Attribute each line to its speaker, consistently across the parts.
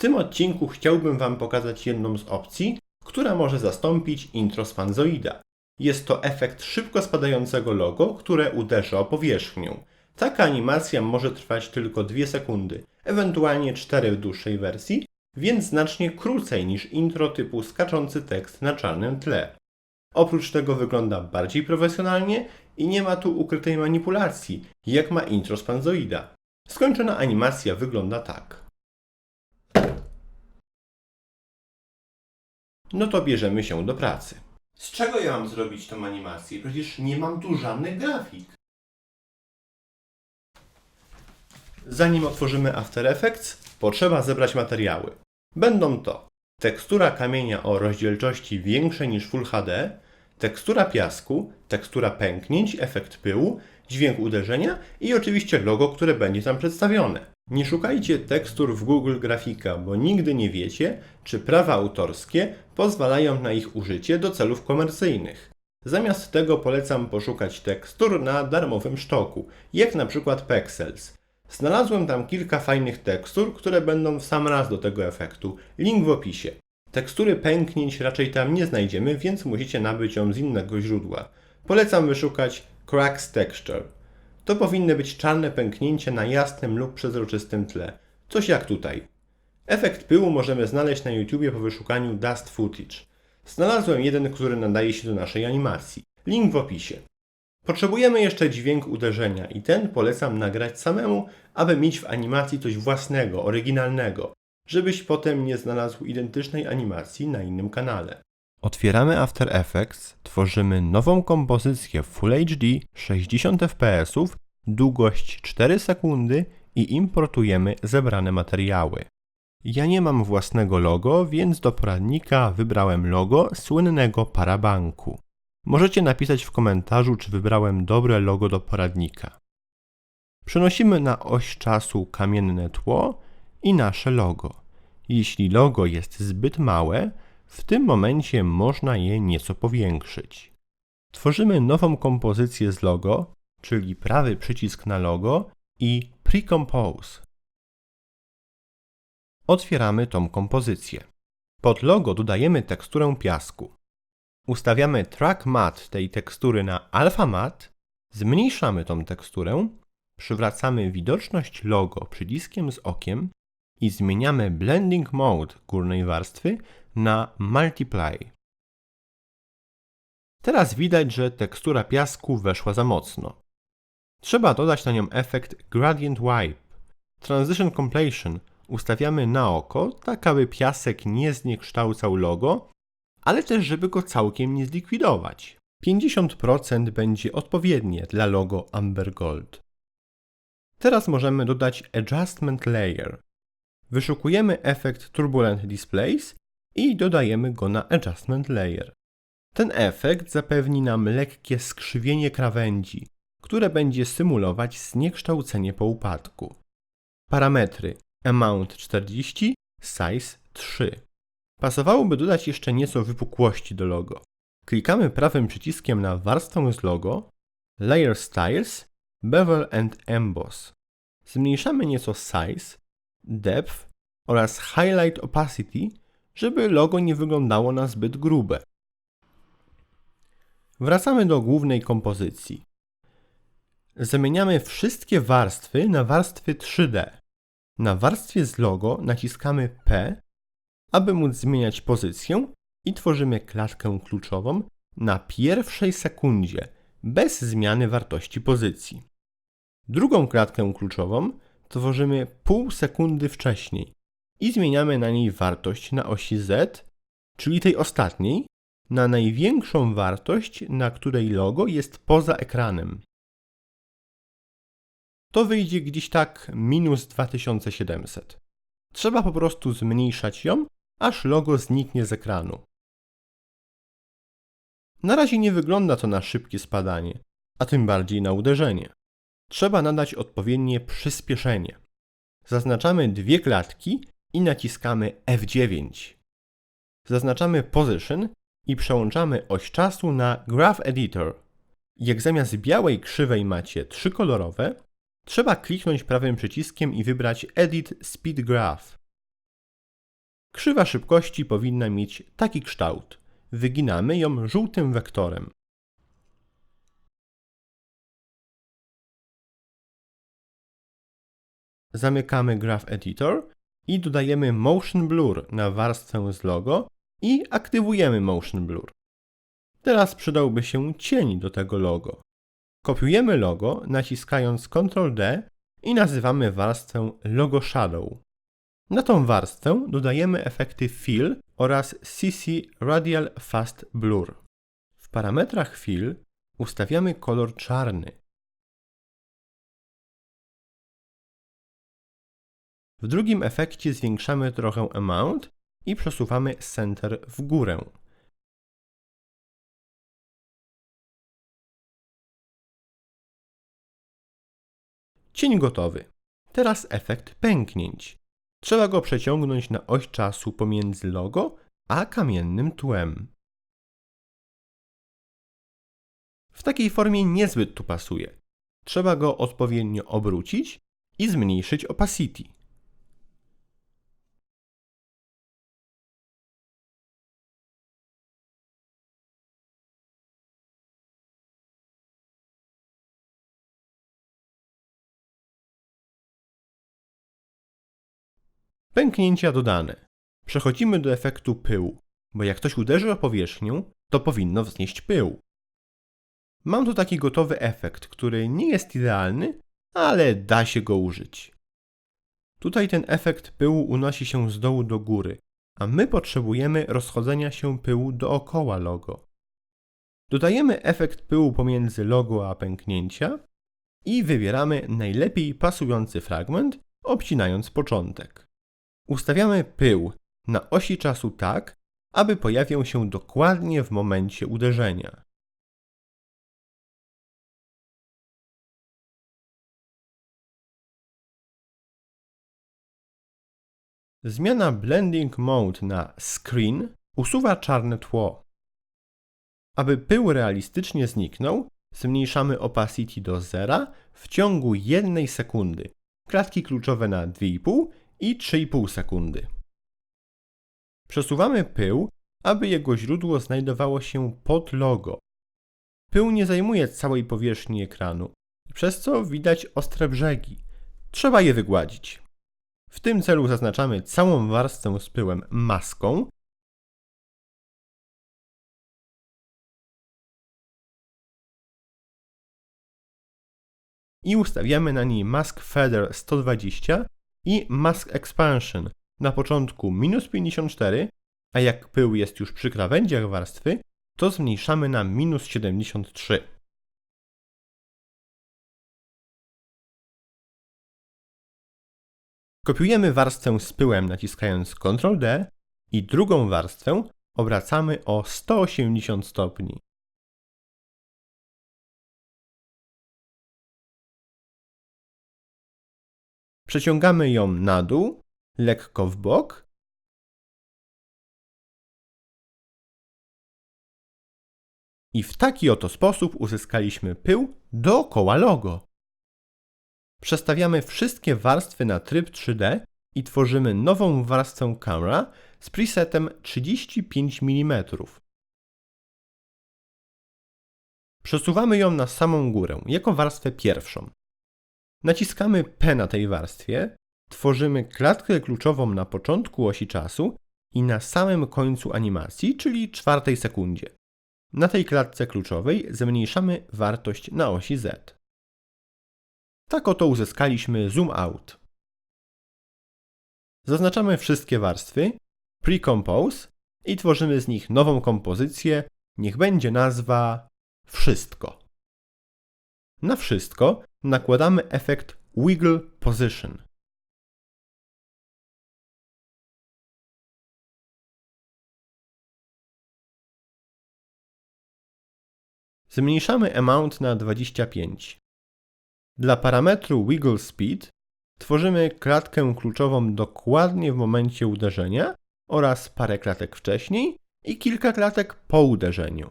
Speaker 1: tym odcinku chciałbym Wam pokazać jedną z opcji, która może zastąpić intro z fanzoida. Jest to efekt szybko spadającego logo, które uderza o powierzchnię. Taka animacja może trwać tylko 2 sekundy, ewentualnie 4 w dłuższej wersji, więc znacznie krócej niż intro typu skaczący tekst na czarnym tle. Oprócz tego wygląda bardziej profesjonalnie i nie ma tu ukrytej manipulacji, jak ma intro z Panzoida. Skończona animacja wygląda tak. No to bierzemy się do pracy. Z czego ja mam zrobić tą animację? Przecież nie mam tu żadnych grafik. Zanim otworzymy After Effects, potrzeba zebrać materiały. Będą to tekstura kamienia o rozdzielczości większej niż Full HD, tekstura piasku, tekstura pęknięć, efekt pyłu, dźwięk uderzenia i oczywiście logo, które będzie tam przedstawione. Nie szukajcie tekstur w Google Grafika, bo nigdy nie wiecie, czy prawa autorskie pozwalają na ich użycie do celów komercyjnych. Zamiast tego polecam poszukać tekstur na darmowym sztoku, jak na przykład Pexels. Znalazłem tam kilka fajnych tekstur, które będą w sam raz do tego efektu. Link w opisie. Tekstury pęknięć raczej tam nie znajdziemy, więc musicie nabyć ją z innego źródła. Polecam wyszukać Cracks Texture. To powinny być czarne pęknięcia na jasnym lub przezroczystym tle. Coś jak tutaj. Efekt pyłu możemy znaleźć na YouTubie po wyszukaniu Dust Footage. Znalazłem jeden, który nadaje się do naszej animacji. Link w opisie. Potrzebujemy jeszcze dźwięk uderzenia i ten polecam nagrać samemu, aby mieć w animacji coś własnego, oryginalnego, żebyś potem nie znalazł identycznej animacji na innym kanale. Otwieramy After Effects, tworzymy nową kompozycję Full HD 60 fps, długość 4 sekundy i importujemy zebrane materiały. Ja nie mam własnego logo, więc do poradnika wybrałem logo słynnego Parabanku. Możecie napisać w komentarzu, czy wybrałem dobre logo do poradnika. Przenosimy na oś czasu kamienne tło i nasze logo. Jeśli logo jest zbyt małe, w tym momencie można je nieco powiększyć. Tworzymy nową kompozycję z logo, czyli prawy przycisk na logo i Precompose. Otwieramy tą kompozycję. Pod logo dodajemy teksturę piasku. Ustawiamy track mat tej tekstury na alpha mat, zmniejszamy tą teksturę, przywracamy widoczność logo przyciskiem z okiem i zmieniamy blending mode górnej warstwy na multiply. Teraz widać, że tekstura piasku weszła za mocno. Trzeba dodać na nią efekt gradient wipe. Transition completion ustawiamy na oko, tak aby piasek nie zniekształcał logo, ale też żeby go całkiem nie zlikwidować. 50% będzie odpowiednie dla logo Amber Gold. Teraz możemy dodać Adjustment Layer. Wyszukujemy efekt Turbulent Displays i dodajemy go na Adjustment Layer. Ten efekt zapewni nam lekkie skrzywienie krawędzi, które będzie symulować zniekształcenie po upadku. Parametry Amount 40, Size 3. Pasowałoby dodać jeszcze nieco wypukłości do logo. Klikamy prawym przyciskiem na warstwę z logo, Layer Styles, Bevel and Emboss. Zmniejszamy nieco size, depth oraz highlight opacity, żeby logo nie wyglądało na zbyt grube. Wracamy do głównej kompozycji. Zamieniamy wszystkie warstwy na warstwy 3D. Na warstwie z logo naciskamy P, aby móc zmieniać pozycję i tworzymy klatkę kluczową na pierwszej sekundzie bez zmiany wartości pozycji. Drugą klatkę kluczową tworzymy pół sekundy wcześniej i zmieniamy na niej wartość na osi Z, czyli tej ostatniej, na największą wartość, na której logo jest poza ekranem. To wyjdzie gdzieś tak minus 2700. Trzeba po prostu zmniejszać ją, aż logo zniknie z ekranu. Na razie nie wygląda to na szybkie spadanie, a tym bardziej na uderzenie. Trzeba nadać odpowiednie przyspieszenie. Zaznaczamy dwie klatki i naciskamy F9. Zaznaczamy Position i przełączamy oś czasu na Graph Editor. Jak zamiast białej krzywej macie trzy kolorowe, trzeba kliknąć prawym przyciskiem i wybrać Edit Speed Graph. Krzywa szybkości powinna mieć taki kształt. Wyginamy ją żółtym wektorem. Zamykamy Graph Editor i dodajemy Motion Blur na warstwę z logo i aktywujemy Motion Blur. Teraz przydałby się cień do tego logo. Kopiujemy logo naciskając Ctrl D i nazywamy warstwę Logo Shadow. Na tą warstwę dodajemy efekty Fill oraz CC Radial Fast Blur. W parametrach Fill ustawiamy kolor czarny. W drugim efekcie zwiększamy trochę Amount i przesuwamy Center w górę. Cień gotowy. Teraz efekt pęknięć. Trzeba go przeciągnąć na oś czasu pomiędzy logo a kamiennym tłem. W takiej formie niezbyt tu pasuje. Trzeba go odpowiednio obrócić i zmniejszyć opacity. Pęknięcia dodane. Przechodzimy do efektu pyłu, bo jak ktoś uderzy o powierzchnię, to powinno wznieść pył. Mam tu taki gotowy efekt, który nie jest idealny, ale da się go użyć. Tutaj ten efekt pyłu unosi się z dołu do góry, a my potrzebujemy rozchodzenia się pyłu dookoła logo. Dodajemy efekt pyłu pomiędzy logo a pęknięcia i wybieramy najlepiej pasujący fragment, obcinając początek. Ustawiamy pył na osi czasu tak, aby pojawiał się dokładnie w momencie uderzenia. Zmiana Blending Mode na Screen usuwa czarne tło. Aby pył realistycznie zniknął, zmniejszamy opacity do zera w ciągu jednej sekundy. Klatki kluczowe na 2,5 i 3,5 sekundy. Przesuwamy pył, aby jego źródło znajdowało się pod logo. Pył nie zajmuje całej powierzchni ekranu, przez co widać ostre brzegi. Trzeba je wygładzić. W tym celu zaznaczamy całą warstwę z pyłem maską i ustawiamy na niej Mask Feather 120 i Mask Expansion na początku minus 54, a jak pył jest już przy krawędziach warstwy, to zmniejszamy na minus 73. Kopiujemy warstwę z pyłem naciskając Ctrl D i drugą warstwę obracamy o 180 stopni. Przeciągamy ją na dół, lekko w bok. I w taki oto sposób uzyskaliśmy pył dookoła logo. Przestawiamy wszystkie warstwy na tryb 3D i tworzymy nową warstwę Camera z presetem 35 mm. Przesuwamy ją na samą górę, jako warstwę pierwszą. Naciskamy P na tej warstwie, tworzymy klatkę kluczową na początku osi czasu i na samym końcu animacji, czyli czwartej sekundzie. Na tej klatce kluczowej zmniejszamy wartość na osi Z. Tak oto uzyskaliśmy zoom out. Zaznaczamy wszystkie warstwy, pre-compose i tworzymy z nich nową kompozycję, niech będzie nazwa wszystko. Na wszystko nakładamy efekt Wiggle Position. Zmniejszamy amount na 25. Dla parametru Wiggle Speed tworzymy klatkę kluczową dokładnie w momencie uderzenia oraz parę klatek wcześniej i kilka klatek po uderzeniu.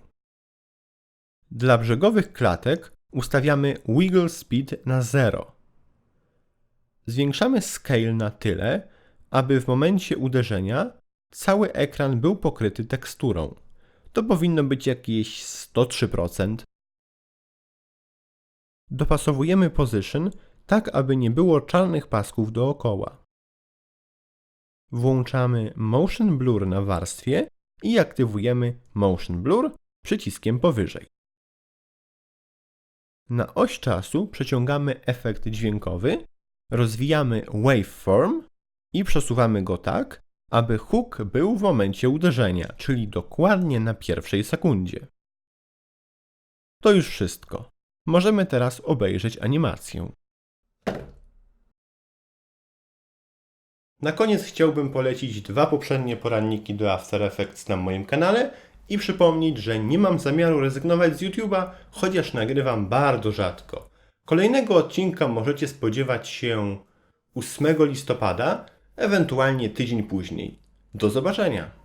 Speaker 1: Dla brzegowych klatek ustawiamy Wiggle Speed na 0. Zwiększamy scale na tyle, aby w momencie uderzenia cały ekran był pokryty teksturą. To powinno być jakieś 103%. Dopasowujemy position tak, aby nie było czarnych pasków dookoła. Włączamy Motion Blur na warstwie i aktywujemy Motion Blur przyciskiem powyżej. Na oś czasu przeciągamy efekt dźwiękowy, rozwijamy waveform i przesuwamy go tak, aby hook był w momencie uderzenia, czyli dokładnie na pierwszej sekundzie. To już wszystko. Możemy teraz obejrzeć animację. Na koniec chciałbym polecić dwa poprzednie poranniki do After Effects na moim kanale i przypomnieć, że nie mam zamiaru rezygnować z YouTube'a, chociaż nagrywam bardzo rzadko. Kolejnego odcinka możecie spodziewać się 8 listopada, ewentualnie tydzień później. Do zobaczenia!